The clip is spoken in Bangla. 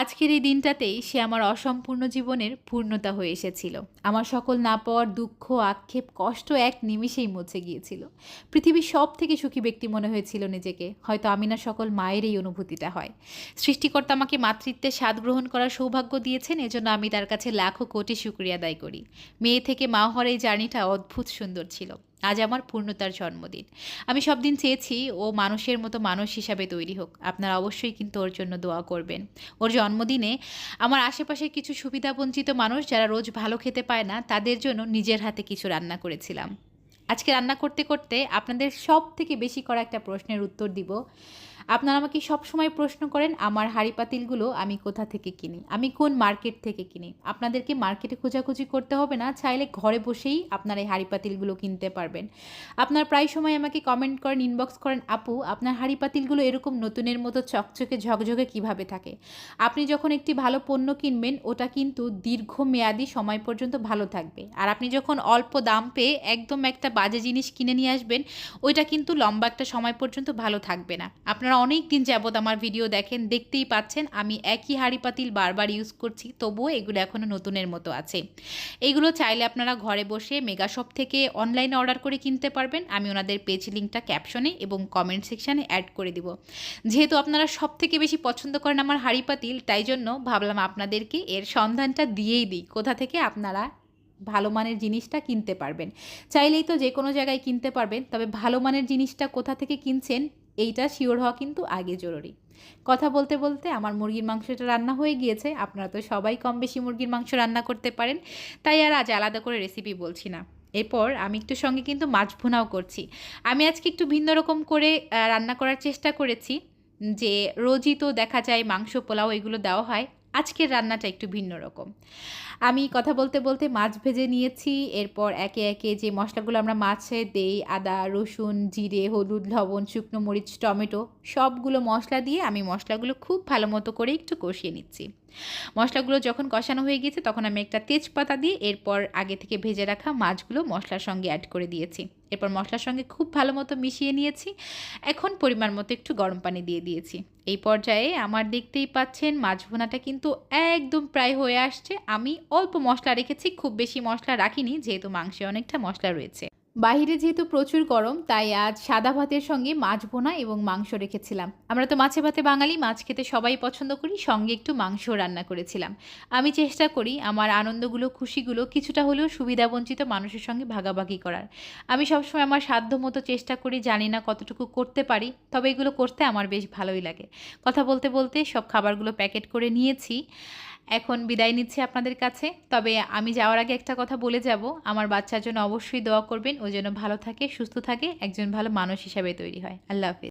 আজকের এই দিনটাতেই সে আমার অসম্পূর্ণ জীবনের পূর্ণতা হয়ে এসেছিল। আমার সকল না পাওয়ার দুঃখ, আক্ষেপ, কষ্ট এক নিমিষেই মুছে গিয়েছিল। পৃথিবীর সব থেকে সুখী ব্যক্তি মনে হয়েছিল নিজেকে। হয়তো আমি না সকল মায়ের এই অনুভূতিটা হয়। সৃষ্টিকর্তা আমাকে মাতৃত্বের স্বাদ গ্রহণ করার সৌভাগ্য দিয়েছেন, এজন্য আমি তার কাছে লাখো কোটি শুক্রিয়া আদায় করি। মেয়ে থেকে মা হওয়ার এই জার্নিটা অদ্ভুত সুন্দর ছিল। আজ আমার পূর্ণতার জন্মদিন। আমি সব দিন চেয়েছি ও মানুষের মতো মানুষ হিসাবে তৈরি হোক। আপনারা অবশ্যই কিন্তু ওর জন্য দোয়া করবেন। ওর জন্মদিনে আমার আশেপাশে কিছু সুবিধাবঞ্চিত মানুষ যারা রোজ ভালো খেতে পায় না, তাদের জন্য নিজের হাতে কিছু রান্না করেছিলাম। আজকে রান্না করতে করতে আপনাদের সব থেকে বেশি করা একটা প্রশ্নের উত্তর দিব। আপনারা আমাকে সব সময় প্রশ্ন করেন, আমার হাঁড়ি পাতিলগুলো আমি কোথা থেকে কিনি? আমি কোন মার্কেট থেকে কিনি? আপনাদেরকে মার্কেটে খোঁজাখুঁজি করতে হবে না, চাইলে ঘরে বসেই আপনারা এই হাঁড়ি পাতিলগুলো কিনতে পারবেন। আপনার প্রায় সময় আমাকে কমেন্ট করেন, ইনবক্স করেন, আপু, আপনার হাঁড়ি পাতিলগুলো এরকম নতুনের মতো চকচকে ঝকঝকে কীভাবে থাকে? আপনি যখন একটি ভালো পণ্য কিনবেন, ওটা কিন্তু দীর্ঘমেয়াদী সময় পর্যন্ত ভালো থাকবে। আর আপনি যখন অল্প দাম পেয়ে একদম একটা বাজে জিনিস কিনে নিয়ে আসবেন, ওইটা কিন্তু লম্বা একটা সময় পর্যন্ত ভালো থাকবে না। আপনারা অনেক দিন যাবৎ আমার ভিডিও দেখেন, দেখতেই পাচ্ছেন আমি একই হাঁড়ি পাতিল বারবার ইউজ করছি, তবুও এগুলো এখনও নতুনের মতো আছে। এগুলো চাইলে আপনারা ঘরে বসে মেগাশপ থেকে অনলাইনে অর্ডার করে কিনতে পারবেন। আমি ওনাদের পেজ লিঙ্কটা ক্যাপশনে এবং কমেন্ট সেকশানে অ্যাড করে দিব। যেহেতু আপনারা সব থেকে বেশি পছন্দ করেন আমার হাঁড়ি পাতিল, তাই জন্য ভাবলাম আপনাদেরকে এর সন্ধানটা দিয়েই দিই, কোথা থেকে আপনারা ভালো মানের জিনিসটা কিনতে পারবেন। চাইলেই তো যে কোনো জায়গায় কিনতে পারবেন, তবে ভালো মানের জিনিসটা কোথা থেকে কিনছেন এইটা শিওর হওয়া কিন্তু আগে জরুরি। কথা বলতে বলতে আমার মুরগির মাংসটা রান্না হয়ে গিয়েছে, আপনারা তো সবাই কম বেশি মুরগির মাংস রান্না করতে পারেন, তাই আর আজ আলাদা করে রেসিপি বলছি না। এরপর আমি একটু সঙ্গে কিন্তু মাছ ভুনাও করছি। আমি আজকে একটু ভিন্ন রকম করে রান্না করার চেষ্টা করেছি, যে রোজই তো দেখা যায় মাংস পোলাও এগুলো দেওয়া হয়, আজকের রান্নাটা একটু ভিন্ন রকম। আমি কথা বলতে বলতে মাছ ভেজে নিয়েছি। এরপর একে একে যে মশলাগুলো আমরা মাছে দেই, আদা, রসুন, জিরে, হলুদ, লবণ, শুকনো মরিচ, টমেটো, সবগুলো মশলা দিয়ে আমি মশলাগুলো খুব ভালো মতো করে একটু কষিয়ে নিচ্ছি। মশলাগুলো যখন কষানো হয়ে গেছে তখন আমি একটা তেজপাতা দিয়ে এরপর আগে থেকে ভেজে রাখা মাছগুলো মশলার সঙ্গে অ্যাড করে দিয়েছি। এরপর মশলার সঙ্গে খুব ভালো মতো মিশিয়ে নিয়েছি। এখন পরিমাণ মতো একটু গরম পানি দিয়ে দিয়েছি। এই পর্যায়ে আমার দেখতেই পাচ্ছেন মাছ ভুনাটা কিন্তু একদম প্রায় হয়ে আসছে। আমি অল্প মশলা রেখেছি, খুব বেশি মশলা রাখিনি, যেহেতু মাংসে অনেকটা মশলা রয়েছে। বাইরে যেহেতু প্রচুর গরম, তাই আজ সাদা ভাতের সঙ্গে মাছ বোনা এবং মাংস রেখেছিলাম। আমরা তো মাছে ভাতে বাঙালি, মাছ খেতে সবাই পছন্দ করি, সঙ্গে একটু মাংস রান্না করেছিলাম। আমি চেষ্টা করি আমার আনন্দগুলো, খুশিগুলো কিছুটা হলেও সুবিধাবঞ্চিত মানুষের সঙ্গে ভাগাভাগি করার। আমি সবসময় আমার সাধ্য মতো চেষ্টা করি, জানি না কতটুকু করতে পারি, তবে এগুলো করতে আমার বেশ ভালোই লাগে। কথা বলতে বলতে সব খাবারগুলো প্যাকেট করে নিয়েছি। এখন বিদায় নিচ্ছি আপনাদের কাছে। তবে আমি যাওয়ার আগে একটা কথা বলে যাব। আমার বাচ্চার জন্য অবশ্যই দোয়া করবেন। ও যেন ভালো থাকে, সুস্থ থাকে, একজন ভালো মানুষ হিসাবে তৈরি হয়। আল্লাহ হাফিজ।